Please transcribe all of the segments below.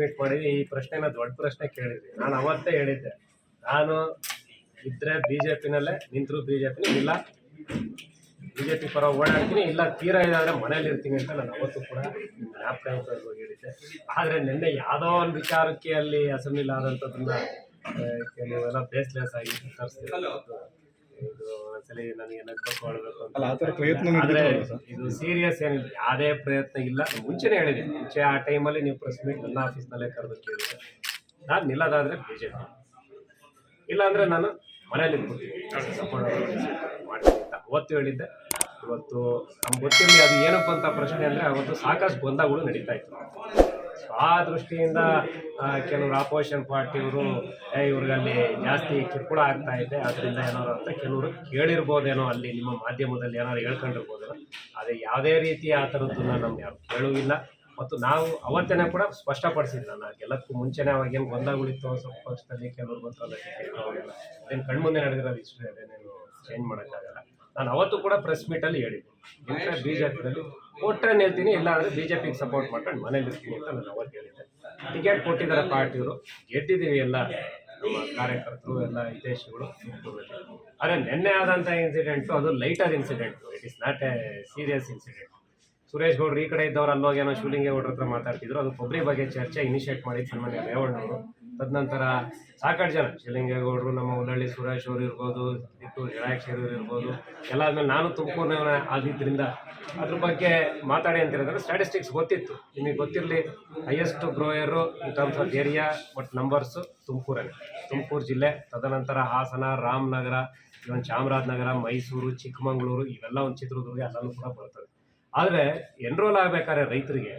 Meet ಮಾಡಿದ್ವಿ ಈ ಪ್ರಶ್ನೆನ ದೊಡ್ಡ ಪ್ರಶ್ನೆ ಕೇಳಿದ್ರಿ. ನಾನು ಅವತ್ತೇ ಹೇಳಿದ್ದೆ. ನಾನು ಇದ್ರೆ ಬಿ ಜೆ ಪಿನಲ್ಲೇ ನಿಂತರು ಬಿ ಜೆ ಪಿ ಇಲ್ಲ ಬಿ ಜೆ ಪಿ ಪರ ಓಡಾಡ್ತೀನಿ, ಇಲ್ಲ ತೀರಾ ಇದಾದ್ರೆ ಮನೇಲಿ ಇರ್ತೀನಿ ಅಂತ ನಾನು ಅವತ್ತು ಕೂಡ ಜ್ಞಾಪಕ ಹೋಗಿ ಹೇಳಿದ್ದೆ. ಆದರೆ ನಿನ್ನೆ ಯಾವುದೋ ಒಂದು ವಿಚಾರಕ್ಕೆ ಅಲ್ಲಿ ಅಸೆಂಬ್ಲಿಲಿ ಆದಂಥದ್ದನ್ನ ಕೆಲವೆಲ್ಲ ಬೇಸ್ಲೆಸ್ ಆಗಿ ತರಿಸ್ತಿದ್ರು ಇದು ಒಂದ್ಸಲಿ ನನಗೆ ನಗ್ಬೇಕು ಅಲ್ಲ ಆ ಥರ ಪ್ರಯತ್ನ ಆದ್ರೆ ಇದು ಸೀರಿಯಸ್ ಏನಿಲ್ಲ. ಯಾವುದೇ ಪ್ರಯತ್ನ ಇಲ್ಲ. ಮುಂಚೆನೇ ಹೇಳಿದೆ ಮುಂಚೆ ಆ ಟೈಮಲ್ಲಿ ನೀವು ಪ್ರೆಸ್ ಮೀಟ್ ನನ್ನ ಆಫೀಸ್ನಲ್ಲೇ ಕರೆದು ಕೇಳಿದೆ ನಾನು ನಿಲ್ಲದಾದ್ರೆ ಬಿಜೆಪಿ ಇಲ್ಲ ಅಂದ್ರೆ ನಾನು ಮನೇಲಿ ಸಪೋರ್ಟ್ ಮಾಡ್ತೀನಿ. ಅಂತ ಅವತ್ತು ಹೇಳಿದ್ದೆ. ಇವತ್ತು ನಮ್ಗೆ ಗೊತ್ತಿರಲಿ ಅದು ಏನಪ್ಪ ಅಂತ ಪ್ರಶ್ನೆ ಅಂದರೆ ಅವತ್ತು ಸಾಕಷ್ಟು ಗೊಂದಗಳು ನಡೀತಾ ಇತ್ತು. ಆ ದೃಷ್ಟಿಯಿಂದ ಕೆಲವರು ಆಪೋಸಿಷನ್ ಪಾರ್ಟಿಯವರು ಇವ್ರಿಗಲ್ಲಿ ಜಾಸ್ತಿ ಕಿರುಕುಳ ಆಗ್ತಾ ಇದೆ ಅದರಿಂದ ಏನಾರು ಅಂತ ಕೆಲವರು ಕೇಳಿರ್ಬೋದೇನೋ ಅಲ್ಲಿ ನಿಮ್ಮ ಮಾಧ್ಯಮದಲ್ಲಿ ಏನಾದ್ರು ಹೇಳ್ಕೊಂಡಿರ್ಬೋದೇನೋ. ಆದರೆ ಯಾವುದೇ ರೀತಿ ಆ ಥರದ್ದನ್ನು ನಮ್ಗೆ ಯಾರು ಕೇಳುವಿಲ್ಲ. ಮತ್ತು ನಾವು ಅವತ್ತೇನೆ ಕೂಡ ಸ್ಪಷ್ಟಪಡಿಸಿದ್ದೆ ನಾನು ಎಲ್ಲಕ್ಕೂ ಮುಂಚೆನೇ ಅವಾಗೇನು ಗೊಂದಲಗಳಿತ್ತು ಸ್ವಲ್ಪ ಪಕ್ಷದಲ್ಲಿ ಕೆಲವರು ಗೊತ್ತಲ್ಲ ಅದೇನು ಕಣ್ಮುಂದೆ ನಡೆದಿರೋದು ಇಷ್ಟೇ, ಅದೇನೇನು ಚೇಂಜ್ ಮಾಡೋಕ್ಕಾಗಲ್ಲ. ನಾನು ಅವತ್ತು ಕೂಡ ಪ್ರೆಸ್ ಮೀಟಲ್ಲಿ ಹೇಳಿದ್ದೆ. ಇಂಥ ಬಿ ಜೆ ಪಿನಲ್ಲಿ ಕೊಟ್ಟರೆ ಹೇಳ್ತೀನಿ ಇಲ್ಲ ಅಂದರೆ ಬಿ ಜೆ ಪಿಗೆ ಸಪೋರ್ಟ್ ಮಾಡ್ಕೊಂಡು ಮನೇಲಿ ಇರ್ತೀನಿ ಅಂತ ನಾನು ಅವತ್ತು ಹೇಳಿದ್ದೆ. ಟಿಕೆಟ್ ಕೊಟ್ಟಿದ್ದಾರೆ ಪಾರ್ಟಿಯವರು ಗೆದ್ದಿದ್ದೀವಿ ಎಲ್ಲ ನಮ್ಮ ಕಾರ್ಯಕರ್ತರು ಎಲ್ಲ ಹಿತೇಶಿಗಳು ಆದರೆ ನಿನ್ನೆ ಆದಂಥ ಇನ್ಸಿಡೆಂಟು ಅದು lighter incident it is not a serious incident Suresh ಗೌಡ್ರು ಈ ಕಡೆ ಇದ್ದವ್ರು ಅಲ್ಲೋಗಿ ಏನೋ ಶಿವಲಿಂಗೇಗೌಡ್ರ ಹತ್ರ ಮಾತಾಡ್ತಿದ್ರು. ಅದು ಕೊಬ್ಬರಿ ಬಗ್ಗೆ ಚರ್ಚೆ ಇನಿಷಿಯೇಟ್ ಮಾಡಿದ್ದು ಸನ್ಮಾನ್ಯ ರೇವಣ್ಣವರು. ತದನಂತರ ಸಾಕಷ್ಟು ಜನ ಶಿಲಿಂಗೇಗೌಡರು ನಮ್ಮ ಉಲ್ಲಳ್ಳಿ ಸುರೇಶ್ ಅವರು ಇರ್ಬೋದು ಇತ್ತು ಜಡಾಕ್ಷರು ಇರ್ಬೋದು ಎಲ್ಲ ಆದಮೇಲೆ ನಾನು ತುಮಕೂರಿನ ಆಗಿದ್ದರಿಂದ ಅದ್ರ ಬಗ್ಗೆ ಮಾತಾಡಿ ಅಂತ ಹೇಳಿದ್ರೆ ಸ್ಟ್ಯಾಟಿಸ್ಟಿಕ್ಸ್ ಗೊತ್ತಿತ್ತು. ನಿಮಗೆ ಗೊತ್ತಿರಲಿ highest grower in terms of area but numbers ತುಮಕೂರಲ್ಲಿ ತುಮಕೂರು ಜಿಲ್ಲೆ, ತದನಂತರ ಹಾಸನ, ರಾಮನಗರ ಇವನ್ ಚಾಮರಾಜನಗರ, ಮೈಸೂರು, ಚಿಕ್ಕಮಗಳೂರು, ಇವೆಲ್ಲ ಒಂದು ಚಿತ್ರದುರ್ಗ ಎಲ್ಲನೂ ಕೂಡ ಬರ್ತದೆ ಆದರೆ ಎನ್ರೋಲ್ ಆಗಬೇಕಾದ್ರೆ ರೈತರಿಗೆ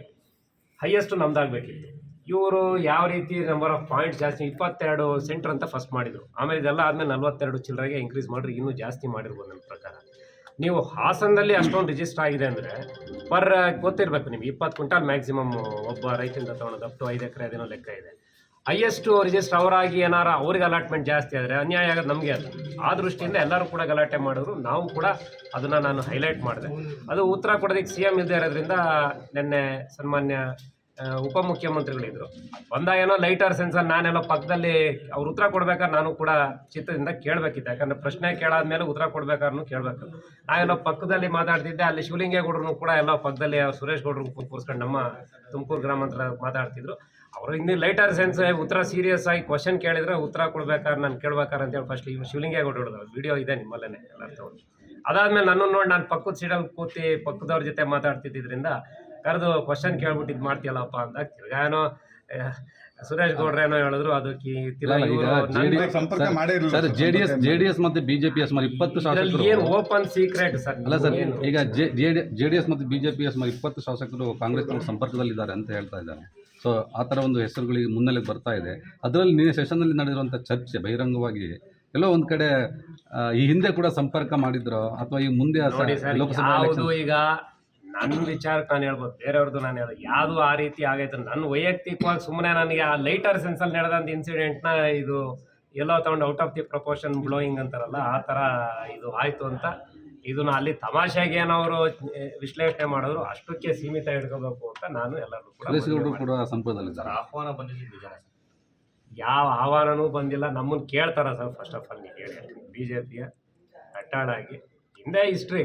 ಹೈಯೆಸ್ಟ್ ನಮ್ದಾಗಬೇಕಿತ್ತು. ಇವರು ಯಾವ ರೀತಿ ನಂಬರ್ ಆಫ್ ಪಾಯಿಂಟ್ ಜಾಸ್ತಿ, ಇಪ್ಪತ್ತೆರಡು ಸೆಂಟ್ರ್ ಅಂತ ಫಸ್ಟ್ ಮಾಡಿದರು. ಆಮೇಲೆ ಇದೆಲ್ಲ ಆದಮೇಲೆ ನಲ್ವತ್ತೆರಡು ಚಿಲ್ಲರೆಗೆ ಇನ್ಕ್ರೀಸ್ ಮಾಡಿರಿ ಇನ್ನೂ ಜಾಸ್ತಿ ಮಾಡಿರ್ಬೋದು ನನ್ನ ಪ್ರಕಾರ. ನೀವು ಹಾಸನದಲ್ಲಿ ಅಷ್ಟೊಂದು ರಿಜಿಸ್ಟರ್ ಆಗಿದೆ ಅಂದರೆ ಪರ್ ಗೊತ್ತಿರಬೇಕು ನಿಮ್ಗೆ, ಇಪ್ಪತ್ತು ಕ್ವಿಂಟಾಲ್ ಮ್ಯಾಕ್ಸಿಮಮ್ ಒಬ್ಬ ರೈತರಿಂದ ತೊಗೊಳೋದು ಅಪ್ ಟು ಐದು ಎಕರೆ ಅದೇನೋ ಲೆಕ್ಕ ಇದೆ. ಹೈಯೆಸ್ಟು ರಿಜಿಸ್ಟರ್ ಅವರಾಗಿ ಏನಾರ ಅವ್ರಿಗೆ ಅಲಾಟ್ಮೆಂಟ್ ಜಾಸ್ತಿ ಆದರೆ ಅನ್ಯಾಯ ಆಗೋದು ನಮಗೆ ಅಲ್ಲ ಆ ದೃಷ್ಟಿಯಿಂದ ಎಲ್ಲರೂ ಕೂಡ ಗಲಾಟೆ ಮಾಡಿದ್ರು, ನಾವು ಕೂಡ ಅದನ್ನು ನಾನು ಹೈಲೈಟ್ ಮಾಡಿದೆ. ಅದು ಉತ್ತರ ಕೊಡೋದಕ್ಕೆ ಸಿ ಎಂ ಇಲ್ಲದೆ ಇರೋದ್ರಿಂದ ನಿನ್ನೆ ಸನ್ಮಾನ್ಯ ಉಪಮುಖ್ಯಮಂತ್ರಿಗಳಿದ್ರು. ಒಂದ ಏನೋ ಲೈಟರ್ ಸೆನ್ಸರ್ ನಾನೆಲ್ಲೋ ಪಕ್ಕದಲ್ಲಿ ಅವ್ರು ಉತ್ತರ ಕೊಡ್ಬೇಕಾದ್ರೆ ನಾನು ಕೂಡ ಚಿತ್ರದಿಂದ ಕೇಳಬೇಕಿತ್ತು. ಯಾಕಂದ್ರೆ ಪ್ರಶ್ನೆ ಕೇಳಾದ್ಮೇಲೆ ಉತ್ತರ ಕೊಡ್ಬೇಕಾದ್ರೂ ಕೇಳಬೇಕು. ನಾನೆಲ್ಲೋ ಪಕ್ಕದಲ್ಲಿ ಮಾತಾಡ್ತಿದ್ದೆ, ಅಲ್ಲಿ ಶಿವಲಿಂಗೇಗೌಡರು ಕೂಡ ಎಲ್ಲ ಪಕ್ಕದಲ್ಲಿ ಸುರೇಶ್ ಗೌಡ್ರು ಕೂರ್ಸ್ಕೊಂಡು ನಮ್ಮ ತುಮಕೂರು ಗ್ರಾಮಾಂತರ ಮಾತಾಡ್ತಿದ್ರು. ಅವರು ಇನ್ನು ಲೈಟರ್ ಸೆನ್ಸ್ ಉತ್ತರ ಸೀರಿಯಸ್ ಆಗಿ ಕ್ವಶನ್ ಕೇಳಿದ್ರೆ ಉತ್ತರ ಕೊಡ್ಬೇಕಾದ್ರೆ ನಾನು ಕೇಳ್ಬೇಕಾರೆ ಅಂತೇಳಿ ಫಸ್ಟ್ ಇವ್ರು ಶಿವಲಿಂಗೇಗೌಡರು ವಿಡಿಯೋ ಇದೆ ನಿಮ್ಮಲ್ಲೇ ಎಲ್ಲ ಅದಾದ್ಮೇಲೆ ನನ್ನ ನೋಡಿ ನಾನು ಪಕ್ಕದ ಸೀಡಲ್ಲಿ ಕೂತಿ ಪಕ್ಕದವ್ರ ಜೊತೆ ಮಾತಾಡ್ತಿದ್ದರಿಂದ ಕರೆದು ಕ್ವಶನ್ ಕೇಳ್ಬಿಟ್ಟು ಇದು ಮಾಡ್ತೀಯಲ್ಲಪ್ಪ ಅಂತ ಏನೋ ಸುರೇಶ್ ಗೌಡ್ರ ಏನೋ ಹೇಳಿದ್ರು ಅದಕ್ಕೆ ತಿರ್ಗಾ ಅಲ್ಲ, ಈಗ ಇವ್ರು ನನ್ ಸಂಪರ್ಕ ಮಾಡೇ sir J D S J D S ಮತ್ತು ಬಿಜೆಪಿ ಇಪ್ಪತ್ತು ಶಾಸಕರು ಏನು ಓಪನ್ ಸೀಕ್ರೆಟ್ ಸರ್ ಅಲ್ಲ ಸರ್ ಈಗ ಜೆ ಡಿ ಎಸ್ ಮತ್ತು ಬಿಜೆಪಿ ಸುಮಾರು ಇಪ್ಪತ್ತು ಶಾಸಕರು ಕಾಂಗ್ರೆಸ್ ಸಂಪರ್ಕದಲ್ಲಿದ್ದಾರೆ ಅಂತ ಹೇಳ್ತಾ ಇದ್ದಾರೆ. ಸೊ ಆ ಥರ ಒಂದು ಹೆಸರುಗಳಿಗೆ ಮುನ್ನೆಲೆಗೆ ಬರ್ತಾ ಇದೆ. ಅದರಲ್ಲಿ ನಿನ್ನೆ ಸೆಷನ್ನಲ್ಲಿ ನಡೆದಿರುವಂಥ ಚರ್ಚೆ ಬಹಿರಂಗವಾಗಿ ಎಲ್ಲೋ ಒಂದು ಕಡೆ ಈ ಹಿಂದೆ ಕೂಡ ಸಂಪರ್ಕ ಮಾಡಿದ್ರು ಅಥವಾ ಈ ಮುಂದೆ ಲೋಕಸಭಾ ಈಗ ನನ್ನ ವಿಚಾರಕ್ಕೆ ನಾನು ಹೇಳ್ಬೋದು ಬೇರೆಯವ್ರದ್ದು ನಾನು ಹೇಳೋದು ಯಾವುದು ಆ ರೀತಿ ಆಗೈತೆ ನನ್ನ ವೈಯಕ್ತಿಕವಾಗಿ ಸುಮ್ಮನೆ ನನಗೆ ಆ ಲೈಟರ್ ಸೆನ್ಸಲ್ಲಿ ನಡೆದಂಥ ಇನ್ಸಿಡೆಂಟ್ನ ಇದು ಎಲ್ಲೋ ತಗೊಂಡು out of the proportion blowing ಅಂತಾರಲ್ಲ ಆ ಥರ ಇದು ಆಯಿತು ಅಂತ. ಇದನ್ನ ಅಲ್ಲಿ ತಮಾಷೆಗೆ ಏನವರು ವಿಶ್ಲೇಷಣೆ ಮಾಡಿದ್ರು ಅಷ್ಟಕ್ಕೆ ಸೀಮಿತ ಇಟ್ಕೋಬೇಕು ಅಂತ ನಾನು ಎಲ್ಲರೂ ಕೂಡ ಸಂಪರ್ಕದಲ್ಲಿದ್ದಾರೆ ಆಹ್ವಾನ ಬಂದಿದ್ದು ಯಾವ ಆಹ್ವಾನನೂ ಬಂದಿಲ್ಲ ನಮ್ಮನ್ನು ಕೇಳ್ತಾರ ಸರ್ ಫಸ್ಟ್ ಆಫ್ ಆಲ್ ನೀವು ಹೇಳಿ. ಬಿ ಜೆ ಪಿಯ ಕಟ್ಟಾಳಾಗಿ ಹಿಂದೆ ಹಿಸ್ಟ್ರಿ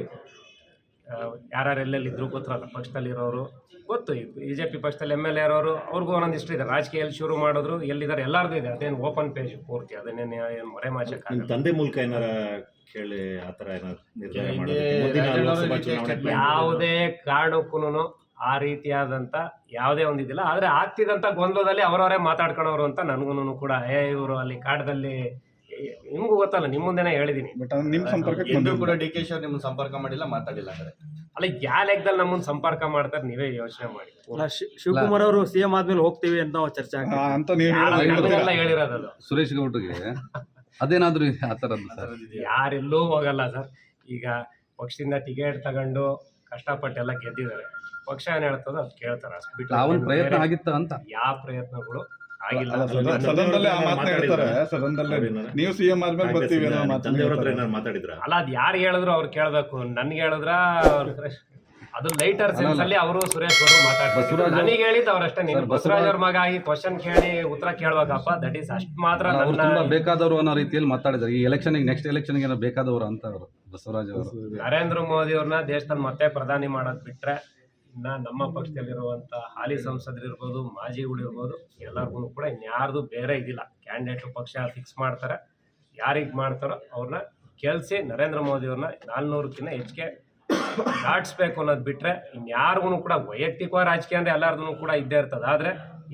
ಯಾರ್ಯಾರು ಎಲ್ಲೆಲ್ಲಿ ಇದ್ರು ಗೊತ್ತಲ್ಲ ಪಕ್ಷದಲ್ಲಿರೋರು ಗೊತ್ತು. ಬಿ ಜೆ ಪಿ ಪಕ್ಷದಲ್ಲಿ ಎಂ ಎಲ್ ಎ ಇರೋರು ಅವ್ರಿಗೂ ಒಂದೊಂದು ಹಿಸ್ಟ್ರಿ ಇದೆ. ರಾಜಕೀಯ ಎಲ್ಲಿ ಶುರು ಮಾಡಿದ್ರು ಎಲ್ಲಿದ್ದಾರೆ ಎಲ್ಲರದು ಇದೆ. ಅದೇನು ಓಪನ್ ಪೇಜ್ ಪೂರ್ತಿ ಅದನ್ನೇನು ಏನು ಮರೆ ಮಾಚಕ್ಕೆ ತಂದೆ ಮೂಲಕ ಏನಾರ ಕೇಳಿ ಆ ಥರ ಯಾವುದೇ ಕಾರಣಕ್ಕೂ ಆ ರೀತಿಯಾದಂಥ ಯಾವುದೇ ಒಂದು ಇದಿಲ್ಲ. ಆದರೆ ಆಗ್ತಿದಂಥ ಗೊಂದಲದಲ್ಲಿ ಅವರವರೇ ಮಾತಾಡ್ಕೊಳೋರು ಅಂತ ನನಗೂ ಕೂಡ. ಏ ಇವರು ಅಲ್ಲಿ ಕಾಡದಲ್ಲಿ ನಿಮಗೂ ಗೊತ್ತಲ್ಲ ನಿಮ್ಮ ಮುಂದೆನೇ ಹೇಳಿದೀನಿ. ಬಟ್ ನಿಮ್ಮ ಸಂಪರ್ಕಕ್ಕೆ ಎಂದೂ ಬಂದಿಲ್ಲ ಕೂಡ ಡಿ ಕೆ ಶಿ ಅವ್ರು ನಿಮ್ಮನ್ನ ಸಂಪರ್ಕ ಮಾಡಿಲ್ಲ ಮಾತಾಡಿಲ್ಲ ಅಂದ್ರೆ ಅಲ್ಲ ಯಾವ ಲೆಕ್ಕದಲ್ಲಿ ನಮ್ಮನ್ನು ಸಂಪರ್ಕ ಮಾಡ್ತಾರೆ ನೀವೇ ಯೋಚನೆ ಮಾಡಿ. ಅಲ್ಲ, ಶಿ- ಶಿವಕುಮಾರ್ ಅವರು ಸಿಎಂ ಆದ್ಮೇಲೆ ಹೋಗ್ತೀವಿ ಅಂತ ಚರ್ಚೆ ಆ, ಅಂತ ನೀವು ಯಾರು ಹೇಳಿರೋದದು ಸುರೇಶ್ ಗೌಡ್ರಿಗೆ ಅದೇನಾದ್ರೂ ಆ ಥರದ್ದು ಸರ್? ಯಾರೆಲ್ಲೂ ಹೋಗಲ್ಲ ಸರ್. ಈಗ ಪಕ್ಷದಿಂದ ಟಿಕೆಟ್ ತಗೊಂಡು ಕಷ್ಟಪಟ್ಟೆಲ್ಲ ಗೆದ್ದಿದ್ದಾರೆ. ಪಕ್ಷ ಏನ್ ಹೇಳ್ತದೋ ಅದು ಕೇಳ್ತಾರೆ. ಅಷ್ಟು ಬಿಟ್ಟು ಪ್ರಯತ್ನ ಆಗಿತ್ತು ಆಗಿತ್ತ ಅಂತ. ಯಾವ ಪ್ರಯತ್ನಗಳು ನೀವು ಸಿ ಎಂ ಆದ್ಮೇಲೆ ಬರ್ತೀವಿ ಅನ್ನೋ ಮಾತನ್ನ ತಂದೆಯವ್ರ ಹತ್ರ ಹೇಳ್ತಾರೆ. ಮಾತಾಡಿದ್ರ? ಅಲ್ಲ ಅದು ಯಾರು ಹೇಳಿದ್ರು ಅವ್ರು ಕೇಳ್ಬೇಕು. ನನ್ಗೆ ಹೇಳಿದ್ರ ಅವ್ರು ಅದು ಲೈಟರ್ ಸೆನ್ಸ್ ಅಲ್ಲಿ. ಅವರು ಸುರೇಶ್ ಅವರು ಮಾತಾಡ್ತಾರೆ. ನನಗೆ ಹೇಳಿದ್ ಅವರಷ್ಟೇ ನೀನು ಬಸವರಾಜ್ ಅವ್ರ ಮಗ ಆಗಿ ಕ್ವಶನ್ ಕೇಳಿ ಉತ್ತರ ಕೇಳ್ಬೇಕಪ್ಪ. ದಟ್ ಈಸ್ ಅಷ್ಟ್ ಮಾತ್ರ ಬೇಕಾದವರು ಅನ್ನೋ ರೀತಿಯಲ್ಲಿ ಮಾತಾಡಿದ್ರು. ಈ ಎಲೆಕ್ಷನ್ ನೆಕ್ಸ್ಟ್ ಎಲೆಕ್ಷನ್ ಏನೋ ಬೇಕಾದವರು ಅಂತ ಅವರು ಬಸವರಾಜ್ ಅವರು. ನರೇಂದ್ರ ಮೋದಿ ಅವ್ರನ್ನ ದೇಶದಲ್ಲಿ ಮತ್ತೆ ಪ್ರಧಾನಿ ಮಾಡೋದ್ ಬಿಟ್ರೆ ಇನ್ನ ನಮ್ಮ ಪಕ್ಷದಲ್ಲಿರುವಂತ ಹಾಲಿ ಸಂಸದರಿರ್ಬೋದು ಮಾಜಿಗಳಿರ್ಬೋದು ಎಲ್ಲರಿಗೂ ಕೂಡ ಇನ್ಯಾರ್ದು ಬೇರೆ ಇದಿಲ್ಲ. ಕ್ಯಾಂಡಿಡೇಟ್ ಪಕ್ಷ ಫಿಕ್ಸ್ ಮಾಡ್ತಾರೆ. ಯಾರಿಗೆ ಮಾಡ್ತಾರೋ ಅವ್ರನ್ನ ಕೆಲ್ಸಿ ನರೇಂದ್ರ ಮೋದಿ ಅವ್ರನ್ನ ನಾಲ್ನೂರಕ್ಕಿಂತ ಹೆಚ್ಚಿಗೆ ದಾಟಿಸ್ಬೇಕು ಅನ್ನೋದು ಬಿಟ್ರೆ ಇನ್ಯಾರಿಗೂ ಕೂಡ ವೈಯಕ್ತಿಕವಾಗಿ ರಾಜಕೀಯ ಅಂದ್ರೆ ಎಲ್ಲಾರ್ದು ಕೂಡ ಇದ್ದೇ ಇರ್ತದೆ. ಆದ್ರೆ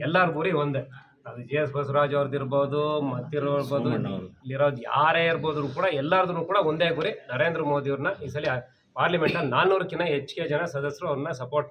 ಎಲ್ಲರ ಗುರಿ ಒಂದೇ. ಅದು ಜೆ ಎಸ್ ಬಸವರಾಜ್ ಅವ್ರದ್ದು ಇರ್ಬೋದು ಮತ್ತಿರೋ ಇರ್ಬೋದು ಇಲ್ಲಿರೋದು ಯಾರೇ ಇರ್ಬೋದ್ರು ಕೂಡ ಎಲ್ಲಾರ್ದು ಕೂಡ ಒಂದೇ ಗುರಿ ನರೇಂದ್ರ ಮೋದಿ ಅವ್ರನ್ನ ಈ ಸಲ ಪಾರ್ಲಿಮೆಂಟ್ ಅಲ್ಲಿ ನಾನ್ನೂರಕ್ಕಿಂತ ಹೆಚ್ಚಿಗೆ ಜನ ಸದಸ್ಯರು ಅವ್ರನ್ನ ಸಪೋರ್ಟ್